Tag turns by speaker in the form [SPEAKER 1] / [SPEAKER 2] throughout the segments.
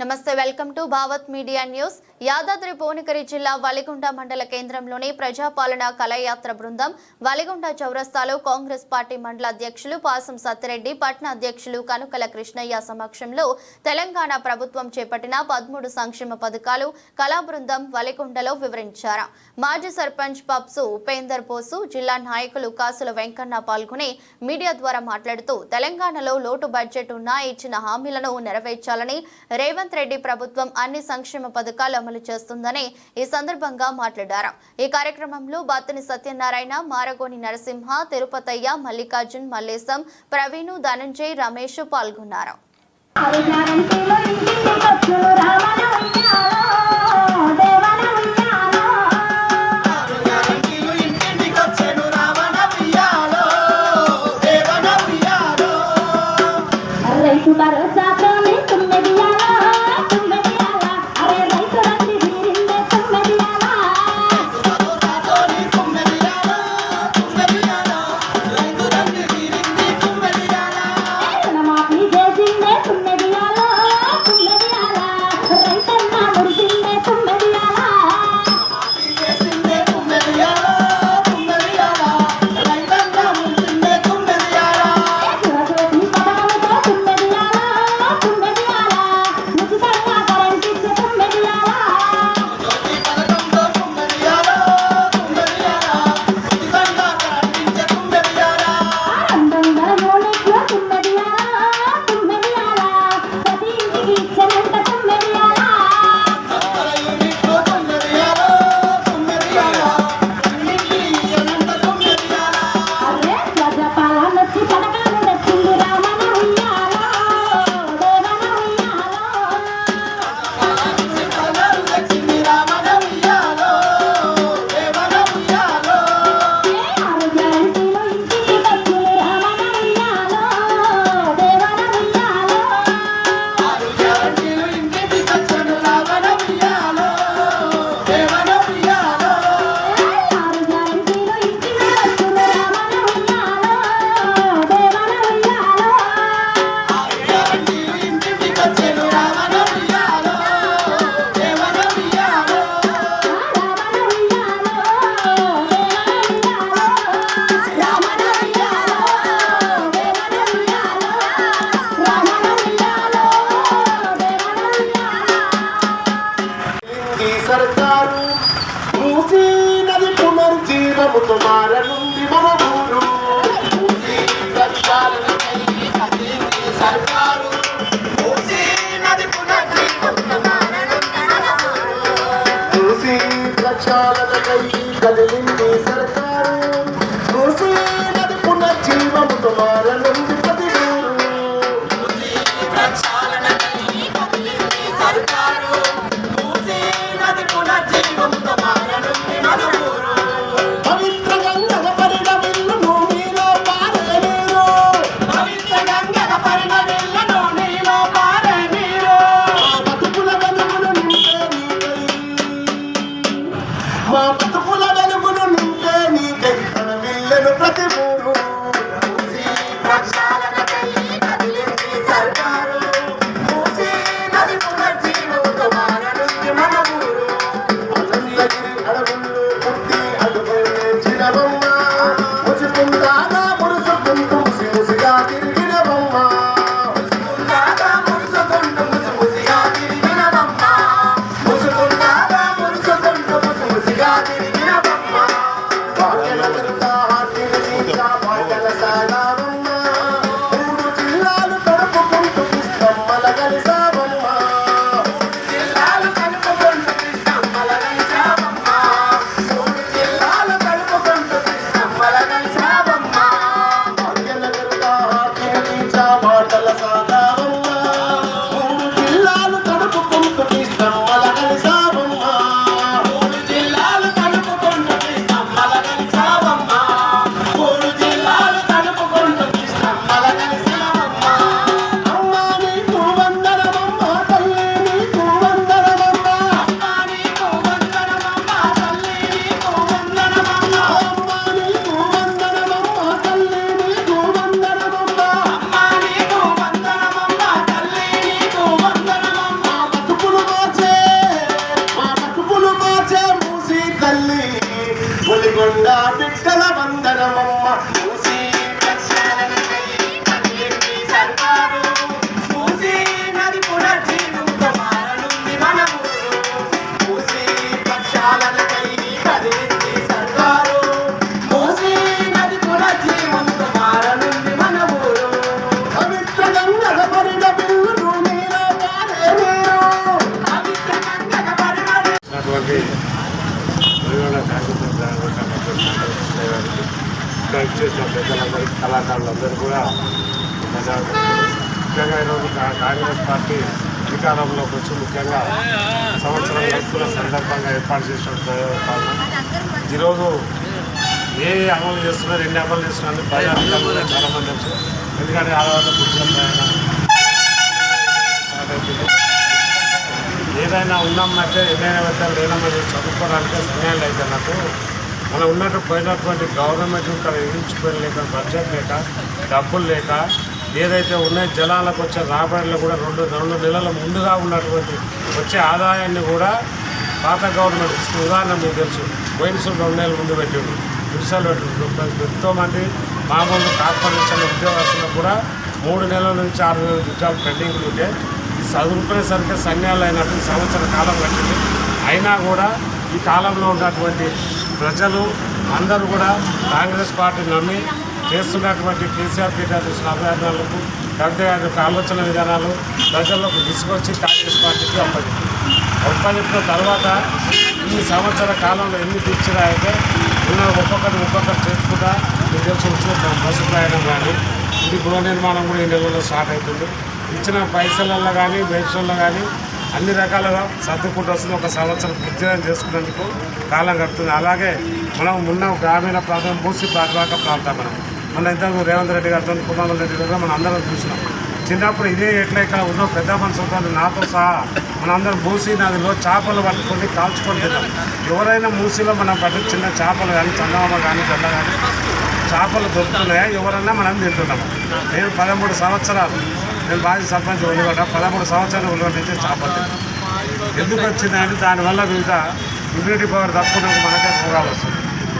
[SPEAKER 1] నమస్తే welcome to Bhavat media news. Yadadri Bhuvanagiri జిల్లా వలిగుండ మండల కేంద్రంలోని ప్రజాపాలన కళయాత్ర బృందం వలిగుండ చౌరస్తాలో కాంగ్రెస్ పార్టీ మండల అధ్యక్షులు పాసం సత్తిరెడ్డి పట్న అధ్యక్షులు కనుకల కృష్ణయ్య సమక్షంలో తెలంగాణ ప్రభుత్వం చేపట్టిన పదమూడు సంక్షేమ పథకాలు కళా బృందం వలిగొండలో వివరించారు. మాజీ సర్పంచ్ పప్సు ఉపేందర్ బోసు జిల్లా నాయకులు కాసుల వెంకన్న పాల్గొని మీడియా ద్వారా మాట్లాడుతూ తెలంగాణలో లోటు బడ్జెట్ ఉన్నా ఇచ్చిన హామీలను నెరవేర్చాలని రేవంత్ రేవంత్ రెడ్డి ప్రభుత్వం అన్ని సంక్షేమ పథకాలు అమలు చేస్తుందని ఈ సందర్భంగా మాట్లాడారు. ఈ కార్యక్రమంలో బాతని సత్యనారాయణ మారగోని నరసింహ తిరుపతయ్య మల్లికార్జున్ మల్లేశం ప్రవీణు ధనంజయ్ రమేష్ పాల్గొన్నారు.
[SPEAKER 2] Galilee கொண்டாடிக்கலாம்
[SPEAKER 3] అందరికీ కళాకారులందరూ కూడా ముఖ్యంగా ఈరోజు కాంగ్రెస్ పార్టీ అధికారంలోకి వచ్చి ముఖ్యంగా సంవత్సరం ఎక్కువ సందర్భంగా ఏర్పాటు చేసిన ఈరోజు ఏ అమలు చేస్తున్నారు ఎన్ని అమలు చేస్తున్నారు ప్రజాధికారులు కూడా చాలా మంది తెలుసు. ఎందుకంటే ఆడవాళ్ళ పుట్టిన ఏదైనా ఉన్నామంటే ఎన్నైనా పెట్టాలి లేనమ్మని చదువుకోవడానికి సమయాలు అయితే నాకు. మనం ఉన్నట్టు పోయినటువంటి గవర్నమెంట్ ఇక్కడ ఇరిచిపోయిన లేక బడ్జెట్ లేక డబ్బులు లేక ఏదైతే ఉన్నాయో జలాలకు వచ్చే రాబడిలో కూడా రెండు రెండు నెలల ముందుగా ఉన్నటువంటి వచ్చే ఆదాయాన్ని కూడా పాత గవర్నమెంట్ ఇస్తున్న ఉదాహరణ మీకు తెలుసు. పోయినసులు రెండు నెలల ముందు పెట్టాడు విడిసాలు పెట్టాడు ఎంతోమంది మామూలు కార్పొరేషన్ ఉద్యోగస్తులకు కూడా మూడు నెలల నుంచి ఆరు నెలల ఉద్యోగాలు పెండింగ్లు ఉంటే చదువుకునేసరికి సన్యాలు అయినట్టు సంవత్సర కాలం పట్టింది అయినా కూడా ఈ కాలంలో ఉన్నటువంటి ప్రజలు అందరూ కూడా కాంగ్రెస్ పార్టీ నమ్మి చేస్తున్నటువంటి కేసీఆర్ పీఠ చేసిన కవిత గారి యొక్క ఆలోచన విధానాలు ప్రజల్లోకి తీసుకొచ్చి కాంగ్రెస్ పార్టీకి అప్పగింది అప్పగించిన తర్వాత ఈ సంవత్సర కాలంలో ఎన్ని తీర్చినా అయితే ఉన్న ఒక్కొక్కటి ఒక్కొక్కటి చేర్చుకుంటా మీకు తెలిసి వచ్చిన బస్సు ప్రయాణం కానీ ఇది గృహ నిర్మాణం కూడా ఈ నెలలో స్టార్ట్ అవుతుంది. ఇచ్చిన పైసలలో కానీ పెన్షన్లో కానీ అన్ని రకాలుగా సర్దుకుంటూ వస్తుంది. ఒక సంవత్సరం ఉద్యోగం చేసుకునేందుకు కాలం గడుపుతుంది. అలాగే మనం ఉన్న గ్రామీణ ప్రాంతం మూసి ప్రాతిపాక ప్రాంతం మనం. మన ఇంతకు రేవంత్ రెడ్డి గారితో కుమార్ రెడ్డి గారు మనం అందరం చూసినాం. చిన్నప్పుడు ఇదే ఎట్లా ఇక్కడ ఉన్న పెద్ద మనుషులతో నాతో సహా మనందరం మూసీ నదిలో చేపలు పట్టుకొని కాల్చుకొని తిన్నాం. ఎవరైనా మూసీలో మనం పట్టు చిన్న చేపలు కానీ చందమామ కానీ జొన్న కానీ చేపలు దొరుకుతున్నాయా? ఎవరన్నా మనం తింటున్నాము నేను పదమూడు సంవత్సరాలు నేను మాజీ సర్పంచ్ ఉల్లిగడ్డ పదమూడు సంవత్సరాలు ఉల్లిగడ్డ నుంచి చేపలు ఎందుకు వచ్చిందంటే దానివల్ల వివిధ ఇమ్యూనిటీ పవర్ తక్కువ మనకే రోగాలు వస్తుంది.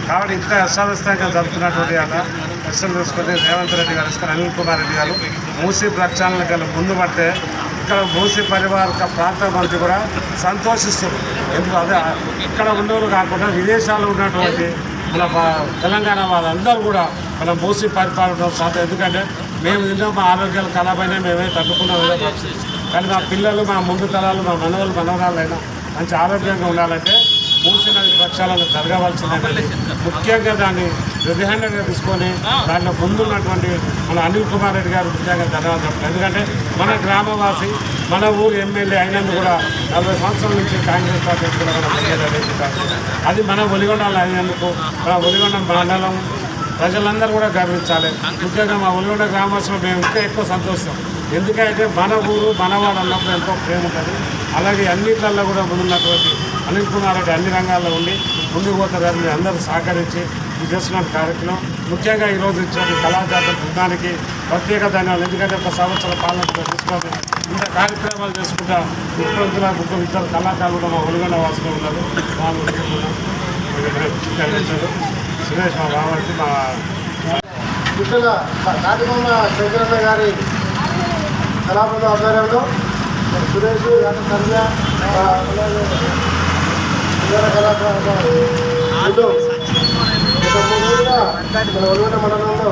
[SPEAKER 3] కాబట్టి ఇంత అసావస్థంగా జరుగుతున్నటువంటి అలా విషయం తీసుకొని రేవంత్ రెడ్డి గారు ఇస్తారు అనిల్ కుమార్ రెడ్డి గారు మూసీ ప్రక్షాళన గల ముందు పడితే ఇక్కడ మూసీ పరివార ప్రాంత మంత్రి కూడా సంతోషిస్తారు ఎందుకు? అదే ఇక్కడ ఉన్నవారు కాకుండా విదేశాల్లో ఉన్నటువంటి మన తెలంగాణ వాళ్ళందరూ కూడా మన మూసి పరిపాలన సాధ్యం. ఎందుకంటే మేము తిన్నా మా ఆరోగ్యాలు ఖరాబైనా మేమే తట్టుకున్నాం కానీ మా పిల్లలు మా ముందు తరాలు మా మనవలు మనవరాలైనా మంచి ఆరోగ్యంగా ఉండాలంటే మూసిన ప్రక్షాళన జరగవలసిందని ముఖ్యంగా దాన్ని హృదయంగా తీసుకొని దాంట్లో ముందున్నటువంటి మన అనిల్ కుమార్ రెడ్డి గారు ముఖ్యంగా ధన్యవాదాలు. చెప్పాలి ఎందుకంటే మన గ్రామవాసి మన ఊరు ఎమ్మెల్యే అయినందుకు కూడా నలభై సంవత్సరాల నుంచి కాంగ్రెస్ పార్టీ కూడా మన అది మన ఒలిగొండలో అయినందుకు మన ఒలిగొండ మండలం ప్రజలందరూ కూడా గర్వించాలి ముఖ్యంగా మా ఉల్లిగొండ గ్రామస్తులు మేము ఇంకా ఎక్కువ సంతోషం ఎందుకంటే మన ఊరు మనవాడు అన్నప్పుడు ఎంతో ప్రేమ ఉంటుంది. అలాగే అన్నిట్లలో కూడా ముందున్నటువంటి అనిల్ కుమార్ రెడ్డి అన్ని రంగాల్లో ఉండి ముందుకు పోతారని మీరు అందరూ సహకరించి చేస్తున్న కార్యక్రమం. ముఖ్యంగా ఈరోజు ఇచ్చిన కళాజాత బృందానికి ప్రత్యేక ధన్యవాదాలు. ఎందుకంటే ఒక సంవత్సర పాలన తీసుకొని ఇంత కార్యక్రమాలు చేసుకుంటా ముఖ్యమంత్రి ముగ్గురు ఇద్దరు కళాకారులు కూడా మా ఒలిగొండ వాసులు ఉన్నారు. వాళ్ళు సురేష్ మా బాబు మా
[SPEAKER 2] ముఖ్యంగా కాటిబొమ్మ శంకరన్న గారి కళాబృంద ఆధ్వర్యంలో సురేష్ సంధ్య ఆ, మండలంలో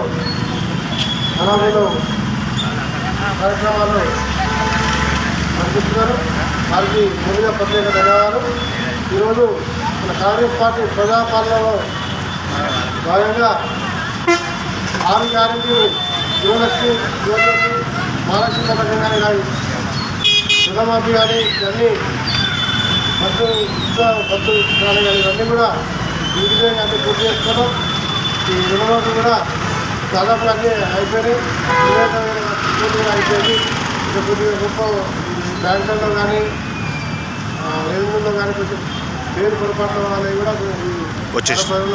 [SPEAKER 2] కళాబృందం కార్యక్రమాలు నడిపిస్తున్నారు వారికి ముందుగా ప్రత్యేక ధన్యవాదాలు. ఈరోజు మన కాంగ్రెస్ పార్టీ ప్రజాపాలనలో భాగంగా ఆరు గ్యారెంటీలు గృహలక్ష్మి గృహలక్ష్మి మహాలక్ష్మి పథకం కానీ కానీ రుణమాఫీ కానీ ఇవన్నీ బస్సు బస్సు కానీ కానీ ఇవన్నీ కూడా ఈ విధంగా అన్ని పూర్తి చేసుకోవడం ఈ రుణమాఫీ కూడా దాదాపు అన్నీ అయిపోయినాయి. పూర్తి అయిపోయింది. ఇంకా కొద్దిగా గొప్ప బ్యాంకుల్లో కానీ రెవెన్యూలో కానీ కొంచెం పేరు పొరపాట్లు అనేవి కూడా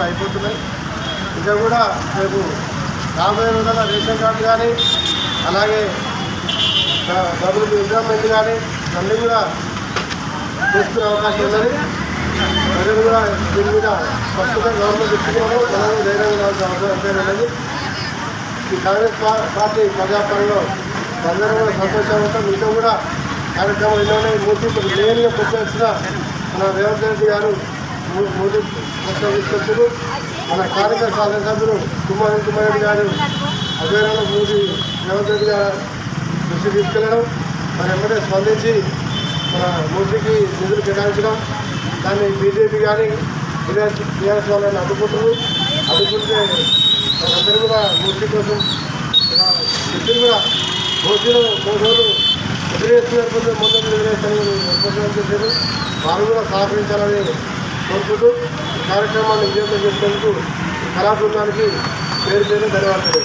[SPEAKER 2] అయిపోతున్నాయి. ఇంకా కూడా రేపు రాబోయే రోజుల రేషన్ కార్డు కానీ అలాగే డబుల్ ఎంజాయ్మెంట్ కానీ అన్నీ కూడా తీసుకునే అవకాశం ఉన్నది. ప్రజలు కూడా దీని మీద ప్రస్తుతం గవర్నమెంట్ ఇచ్చుకోవడం మనం ధైర్యంగా ఉండాల్సిన అవసరం ఎంతైనా ఉన్నది. ఈ కాంగ్రెస్ పార్టీ ప్రజాపాలనలో అందరూ కూడా సంతోషంగా ఉంటాం ఇంకా కూడా కార్యక్రమం ఇలానే మూర్తి లేనిగా పెద్ద ఎత్తున మన రేవంత్ రెడ్డి గారు మూర్తి మూడు తీసుకొచ్చారు. మన స్థానిక శాసనసభ్యులు కుమార్ కుమార్ రెడ్డి గారు అధ్వర్యంలో మూసి రేవంత్ రెడ్డి గారు దృష్టి తీసుకెళ్ళడం మరి ఎమ్మటే స్పందించి మన మూసీకి నిధులు కేటాయించడం దాన్ని బీజేపీ కానీ టీఆర్ఎస్ టీఆర్ఎస్ వాళ్ళని అడ్డుకుంటున్నారు. అడ్డుకుంటే వాళ్ళందరూ కూడా మూర్తి కోసం ఇద్దరు కూడా మూర్తిలో మూడు రోజులు ఎదురేస్తున్నటువంటి ముందు ఎదురేస్తారని చెప్పారు వారు కూడా సహకరించాలని కోరుకుంటూ కార్యక్రమాన్ని విజయవంతం చేసినందుకు ఈ కళా బృందానికి పేరు పేరు ధన్యవాదాలు